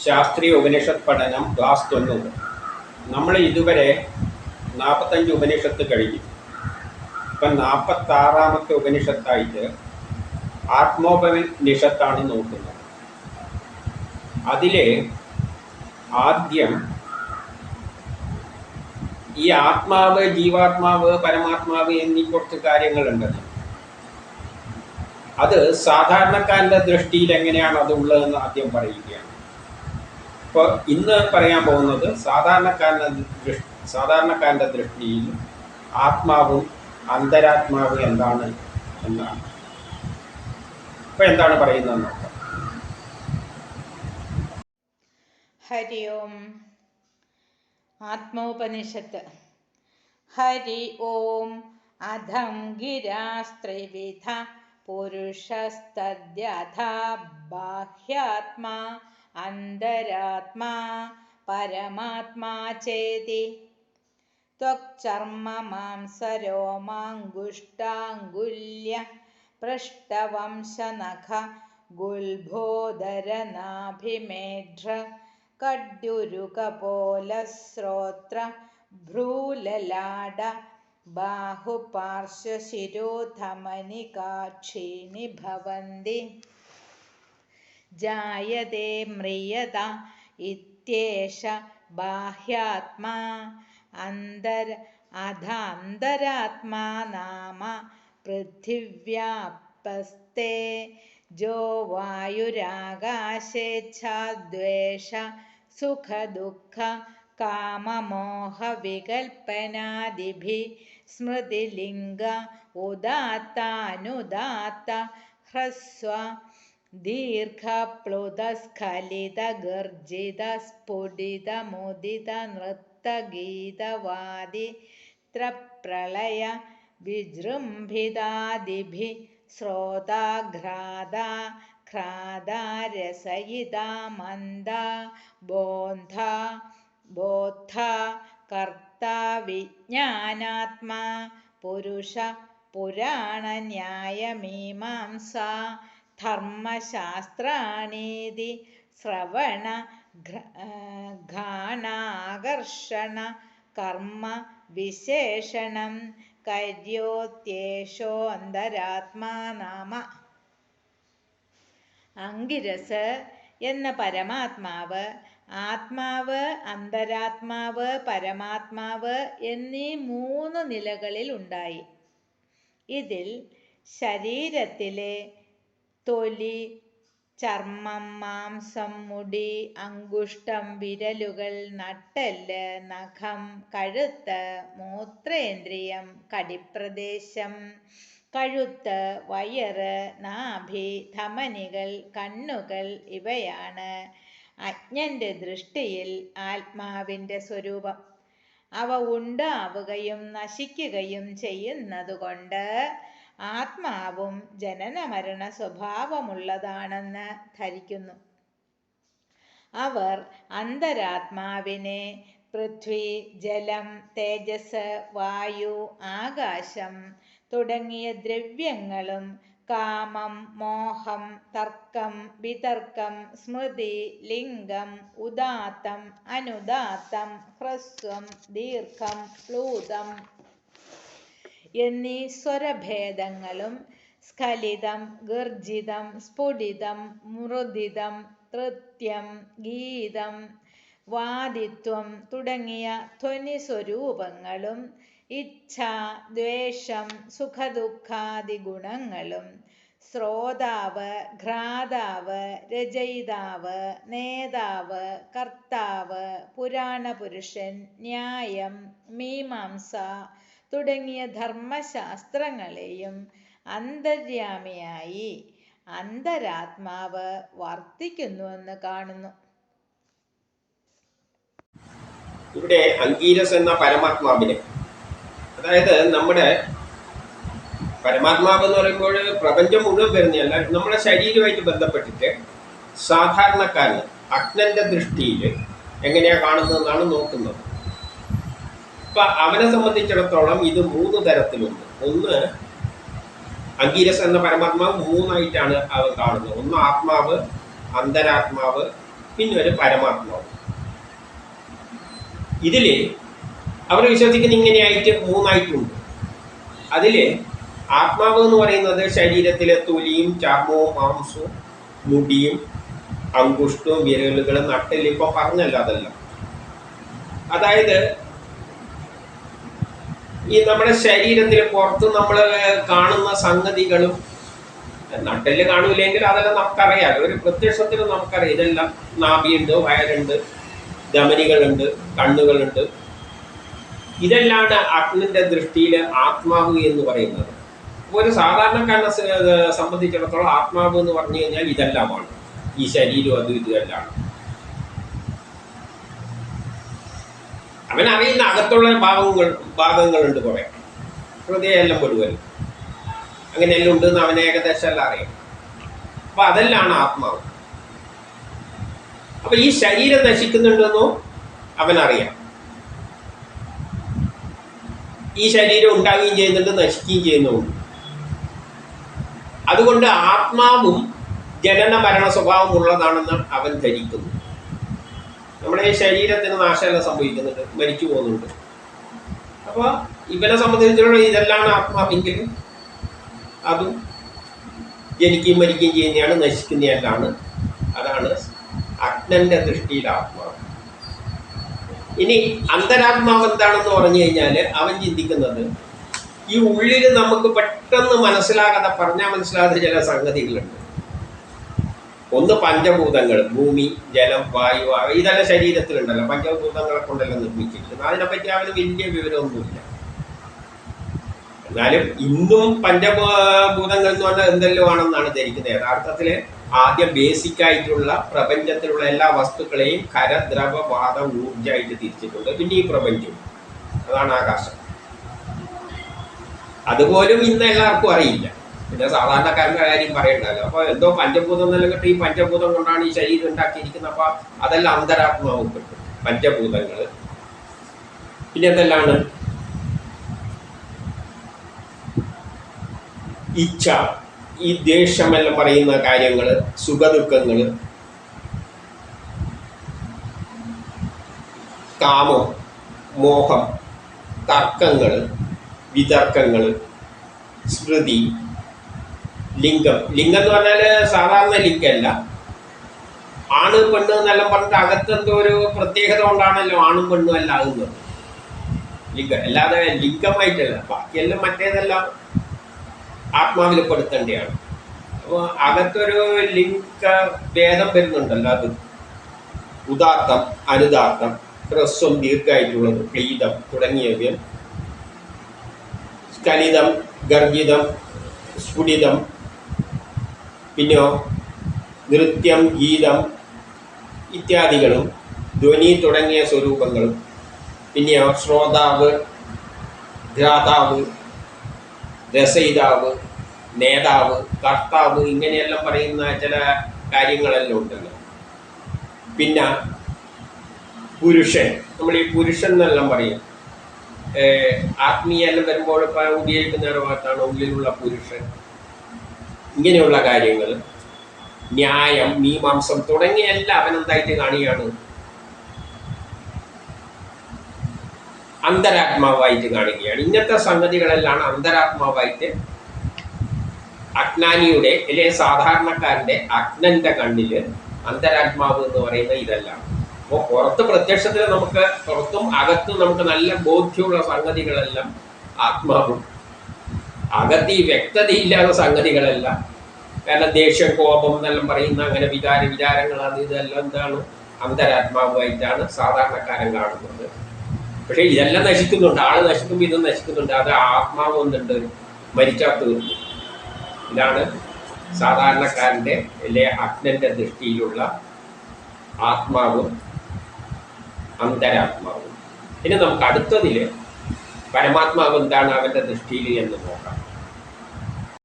ശാസ്ത്രീയ ഉപനിഷത്ത് പഠനം ക്ലാസ് തൊണ്ണൂറ്. നമ്മൾ ഇതുവരെ നാൽപ്പത്തഞ്ച് ഉപനിഷത്ത് കഴിഞ്ഞു. ഇപ്പം നാൽപ്പത്താറാമത്തെ ഉപനിഷത്തായിട്ട് ആത്മോപനിഷത്താണ് നോക്കുന്നത്. അതിലെ ആദ്യം ഈ ആത്മാവ് ജീവാത്മാവ് പരമാത്മാവ് എന്നീ കുറച്ച് കാര്യങ്ങളുണ്ട് അത് സാധാരണക്കാരന്റെ ദൃഷ്ടിയിൽ എങ്ങനെയാണ് അത് ഉള്ളതെന്ന് ആദ്യം പറയുകയാണ്. ഇപ്പോൾ ഇന്ന് പറയാൻ പോകുന്നത് സാധാരണക്കാരന്റെ ദൃഷ്ടി സാധാരണക്കാരന്റെ ദൃഷ്ടിയിൽ ആത്മാവും അന്തരാത്മാവും എന്താണ് എന്നാണ്. ഇപ്പം എന്താണ് പറയുന്നത് നോക്കാം. ഹരി ഓം ആത്മോപനിഷത്ത്. ഹരി ഓം അധം ഗിരാസ്ത്രിവിധ പുരുഷസ്തദ്യഥാ ബാഹ്യാത്മാ अन्तरात्मा परमात्मा चेति। त्वक्चर्म मांसरोमाङ्गुष्टाङ्गुल्य पृष्ठवंशनख गुल्भोदरनाभिमेढ्र कड्युरुकपोलस्रोत्र भ्रूललाड काक्षिणि भवन्ति। जायते म्रियत इत्येष बाह्यात्मा अन्तर् अधान्तरात्मा नाम पृथिव्यापस्ते। जो वायुराकाशेच्छाद्वेष सुखदुःख काममोहविकल्पनादिभिः स्मृतिलिङ्ग उदात्तानुदात्त ह्रस्व दीर्घप्लुतस्खलितगर्जितस्फुटिदमुदितनृत्तगीतवादित्रप्रलय विजृम्भि श्रोताघ्रादा घ्रादा ख्रादारसहिता मन्द बोन्धा बोद्धा कर्ता विज्ञानात्मा पुरुष पुराणन्यायमीमांसा ധർമ്മശാസ്ത്രാണീതി ശ്രവണ ഘാണാകർഷണ കർമ്മ വിശേഷണം കര്യോത്യേഷോ അന്തരാത്മാ നാമ അങ്കിരസ് എന്ന പരമാത്മാവ് ആത്മാവ് അന്തരാത്മാവ് പരമാത്മാവ് എന്നീ മൂന്ന് നിലകളിൽ ഉണ്ടായി. ഇതിൽ ശരീരത്തിലെ തൊലി ചർമ്മം മാംസം മുടി അങ്കുഷ്ടം വിരലുകൾ നട്ടെല്ല് നഖം കഴുത്ത് മൂത്രേന്ദ്രിയം കടിപ്രദേശം കഴുത്ത് വയറ് നാഭി ധമനികൾ കണ്ണുകൾ ഇവയാണ് അജ്ഞന്റെ ദൃഷ്ടിയിൽ ആത്മാവിന്റെ സ്വരൂപം. അവ ഉണ്ടാവുകയും നശിക്കുകയും ചെയ്യുന്നതുകൊണ്ട് ആത്മാവും ജനനമരണ സ്വഭാവമുള്ളതാണെന്ന് ധരിക്കുന്നു. അവർ അന്തരാത്മാവിനെ പൃഥ്വി ജലം തേജസ് വായു ആകാശം തുടങ്ങിയ ദ്രവ്യങ്ങളും കാമം മോഹം തർക്കം വിതർക്കം സ്മൃതി ലിംഗം ഉദാത്തം അനുദാത്തം ഹ്രസ്വം ദീർഘം പ്ലൂതം എന്നീ സ്വരഭേദങ്ങളും സ്ഖലിതം ഗർജിതം സ്ഫുടിതം മൃദിതം തൃത്യം ഗീതം വാദിത്വം തുടങ്ങിയ ധ്വനി സ്വരൂപങ്ങളും ഇച്ഛ ദ്വേഷം സുഖദുഃഖാദി ഗുണങ്ങളും ശ്രോതാവ് ഘ്രാതാവ് രചയിതാവ് നേതാവ് കർത്താവ് പുരാണപുരുഷൻ ന്യായം മീമാംസ തുടങ്ങിയ ധർമ്മശാസ്ത്രങ്ങളെയും അന്തര്യാമിയായി അന്തരാത്മാവ് വർത്തിക്കുന്നുവെന്ന് കാണുന്നു. ഇവിടെ അങ്കീരസ് എന്ന പരമാത്മാവിനെ. അതായത് നമ്മുടെ പരമാത്മാവ് എന്ന് പറയുമ്പോൾ പ്രപഞ്ചം മുഴുവൻ വരുന്നതല്ല നമ്മുടെ ശരീരമായിട്ട് ബന്ധപ്പെട്ടിട്ട് സാധാരണക്കാരന് അഗ്നന്റെ ദൃഷ്ടിയിൽ എങ്ങനെയാ കാണുന്നതെന്നാണ് നോക്കുന്നത്. അപ്പൊ അവനെ സംബന്ധിച്ചിടത്തോളം ഇത് മൂന്ന് തരത്തിലുണ്ട്. ഒന്ന് അങ്കീരസ് എന്ന പരമാത്മാവ് മൂന്നായിട്ടാണ് അവൻ കാണുന്നത്. ഒന്ന് ആത്മാവ് അന്തരാത്മാവ് പിന്നെ ഒരു പരമാത്മാവ്. ഇതിൽ അവർ വിശ്വസിക്കുന്ന ഇങ്ങനെയായിട്ട് മൂന്നായിട്ടുണ്ട്. അതിൽ ആത്മാവ് എന്ന് പറയുന്നത് ശരീരത്തിലെ തൊലിയും ചർമ്മവും മാംസവും മുടിയും അങ്കുഷ്ടവും വിരലുകളും നട്ടലും ഇപ്പൊ പറഞ്ഞല്ലോ അതെല്ലാം. അതായത് ഈ നമ്മുടെ ശരീരത്തിൽ പുറത്ത് നമ്മൾ കാണുന്ന സംഗതികളും നട്ടിൽ കാണൂലെങ്കിൽ അതെല്ലാം നമുക്കറിയാം. ഒരു പ്രത്യക്ഷത്തിൽ നമുക്കറിയാം. ഇതെല്ലാം നാഭിയുണ്ട് വയറുണ്ട് ധമനികളുണ്ട് കണ്ണുകളുണ്ട്. ഇതെല്ലാണ് അഗ്നിന്റെ ദൃഷ്ടിയിൽ ആത്മാവ് എന്ന് പറയുന്നത്. ഒരു സാധാരണക്കാരനെ സംബന്ധിച്ചിടത്തോളം ആത്മാവ് എന്ന് പറഞ്ഞു കഴിഞ്ഞാൽ ഇതെല്ലാമാണ്. ഈ ശരീരം അതും ഇതുമെല്ലാം അവൻ അറിയുന്ന അകത്തുള്ള ഭാഗങ്ങൾ ഭാഗങ്ങളുണ്ട് കുറെ. ഹൃദയമെല്ലാം പെടുവല്ലോ അങ്ങനെയെല്ലാം ഉണ്ടെന്ന് അവൻ ഏകദേശം എല്ലാം അറിയാം. അപ്പൊ അതെല്ലാം ആത്മാവ്. അപ്പൊ ഈ ശരീരം നശിക്കുന്നുണ്ടെന്നോ അവനറിയാം ഈ ശരീരം ഉണ്ടാവുകയും ചെയ്യുന്നുണ്ട് നശിക്കുകയും ചെയ്യുന്നുണ്ട്. അതുകൊണ്ട് ആത്മാവും ജനന മരണ സ്വഭാവം ഉള്ളതാണെന്ന് അവൻ ധരിക്കുന്നു. നമ്മുടെ ഈ ശരീരത്തിന് നാശമെല്ലാം സംഭവിക്കുന്നുണ്ട് മരിച്ചു പോകുന്നുണ്ട്. അപ്പോൾ ഇവനെ സംബന്ധിച്ചിടത്തോളം ഇതെല്ലാം ആത്മാവെങ്കിൽ അതും ജനിക്കുകയും മരിക്കുകയും ചെയ്യുന്നതാണ് നശിക്കുന്നതല്ലാണ് അതാണ് അഗ്നന്റെ ദൃഷ്ടിയിൽ ആത്മാവ്. ഇനി അന്തരാത്മാവ് എന്താണെന്ന് പറഞ്ഞു കഴിഞ്ഞാൽ അവൻ ചിന്തിക്കുന്നത് ഈ ഉള്ളിൽ നമുക്ക് പെട്ടെന്ന് മനസ്സിലാകാതെ പറഞ്ഞാൽ മനസ്സിലാകാത്ത ചില സംഗതികളുണ്ട്. ഒന്ന് പഞ്ചഭൂതങ്ങൾ ഭൂമി ജലം വായു ഇതെല്ലാം ശരീരത്തിലുണ്ടല്ലോ. പഞ്ചഭൂതങ്ങളെ കൊണ്ടല്ല നിർമ്മിച്ചിരിക്കുന്നത്. അതിനെപ്പറ്റി അവന് വലിയ വിവരമൊന്നുമില്ല. എന്നാലും ഇന്നും പഞ്ചഭൂതങ്ങൾ എന്ന് പറഞ്ഞാൽ എന്തെല്ലോ ആണെന്നാണ് ധരിക്കുന്നത്. യഥാർത്ഥത്തിൽ ആദ്യം ബേസിക് ആയിട്ടുള്ള പ്രപഞ്ചത്തിലുള്ള എല്ലാ വസ്തുക്കളെയും ഖര ദ്രവ വാദ ഊർജമായിട്ട് തിരിച്ചിട്ടുണ്ട്. പിന്നെ ഈ പ്രപഞ്ചം. അതാണ് ആകാശം. അതുപോലും ഇന്ന് എല്ലാവർക്കും അറിയില്ല. പിന്നെ സാധാരണക്കാരന്റെ കാര്യം പറയണ്ടല്ലോ. അപ്പൊ എന്തോ പഞ്ചഭൂതം എന്നെല്ലാം കിട്ടി ഈ പഞ്ചഭൂതം കൊണ്ടാണ് ഈ ശരീരം ഉണ്ടാക്കിയിരിക്കുന്നത്. അപ്പൊ അതെല്ലാം അന്തരാത്മാവും കിട്ടും പഞ്ചഭൂതങ്ങൾ പിന്നെ എന്തെല്ലാണ്? ഇച്ഛ. ഈ ദേഷ്യമെല്ലാം പറയുന്ന കാര്യങ്ങൾ സുഖദുഃഖങ്ങൾ കാമം മോഹം തർക്കങ്ങൾ വിതർക്കങ്ങൾ സ്മൃതി ലിംഗം. ലിംഗം എന്ന് പറഞ്ഞാൽ സാധാരണ ലിംഗമല്ല ആണ് പെണ്ണ് എന്നെല്ലാം പറഞ്ഞിട്ട് അകത്തെന്തോ ഒരു പ്രത്യേകത കൊണ്ടാണല്ലോ ആണും പെണ്ണും എല്ലാം ആകുന്നത്. ലിംഗം. അല്ലാതെ ലിംഗമായിട്ടല്ല. ബാക്കിയെല്ലാം മറ്റേതെല്ലാം ആത്മാവിൽ പെടുത്തേണ്ടതാണ് അപ്പോൾ അകത്തൊരു ലിംഗ ഭേദം വരുന്നുണ്ടല്ലോ അത്. ഉദാത്തം അനുദാത്തം ഹ്രസ്വം ദീർഘമായിട്ടുള്ളത് പ്ലീതം തുടങ്ങിയവയും സ്കലിതം ഗർഭിതം സ്ഫുടിതം പിന്നെയോ നൃത്യം ഗീതം ഇത്യാദികളും ധ്വനി തുടങ്ങിയ സ്വരൂപങ്ങളും. പിന്നെയോ? ശ്രോതാവ് ഗ്രാതാവ് രസയിതാവ് നേതാവ് കർത്താവ് ഇങ്ങനെയെല്ലാം പറയുന്ന ചില കാര്യങ്ങളെല്ലാം ഉണ്ടല്ലോ. പിന്നെ പുരുഷൻ. നമ്മൾ ഈ പുരുഷൻ എന്നെല്ലാം പറയും. ആത്മീയെല്ലാം വരുമ്പോൾ ഇപ്പം ഉപയോഗിക്കുന്ന ഒരു ഉള്ളിലുള്ള പുരുഷൻ. ഇങ്ങനെയുള്ള കാര്യങ്ങൾ ന്യായം മീമാംസം തുടങ്ങിയെല്ലാം അവനെന്തായിട്ട് കാണുകയാണ് അന്തരാത്മാവായിട്ട് കാണുകയാണ് ഇന്നത്തെ സംഗതികളെല്ലാം അന്തരാത്മാവായിട്ട് അജ്ഞാനിയുടെ അല്ലെ സാധാരണക്കാരന്റെ അജ്ഞന്റെ കണ്ണിൽ അന്തരാത്മാവ് എന്ന് പറയുന്ന ഇതെല്ലാം. അപ്പോൾ പുറത്ത് പ്രത്യക്ഷത്തിൽ നമുക്ക് പുറത്തും അകത്തും നമുക്ക് നല്ല ബോധ്യമുള്ള സംഗതികളെല്ലാം ആത്മാവും. അകത്ത് വ്യക്തതയില്ലാത്ത സംഗതികളല്ല. കാരണം ദേഷ്യം കോപം എന്നെല്ലാം പറയുന്ന അങ്ങനെ വികാര വിചാരങ്ങൾ അത് ഇതെല്ലാം എന്താണ്? അന്തരാത്മാവുമായിട്ടാണ് സാധാരണക്കാരൻ കാണുന്നത്. പക്ഷേ ഇതെല്ലാം നശിക്കുന്നുണ്ട്. ആൾ നശിക്കുമ്പോൾ ഇതും നശിക്കുന്നുണ്ട്. അത് ആത്മാവ് ഒന്നുണ്ട് മരിച്ചാൽ തീർന്നു. ഇതാണ് സാധാരണക്കാരന്റെ അല്ലെ അഗ്നന്റെ ദൃഷ്ടിയിലുള്ള ആത്മാവും അന്തരാത്മാവും. ഇനി നമുക്ക് അടുത്തതിൽ പരമാത്മാവ് എന്താണ് അവന്റെ ദൃഷ്ടിയിൽ എന്ന് നോക്കാം.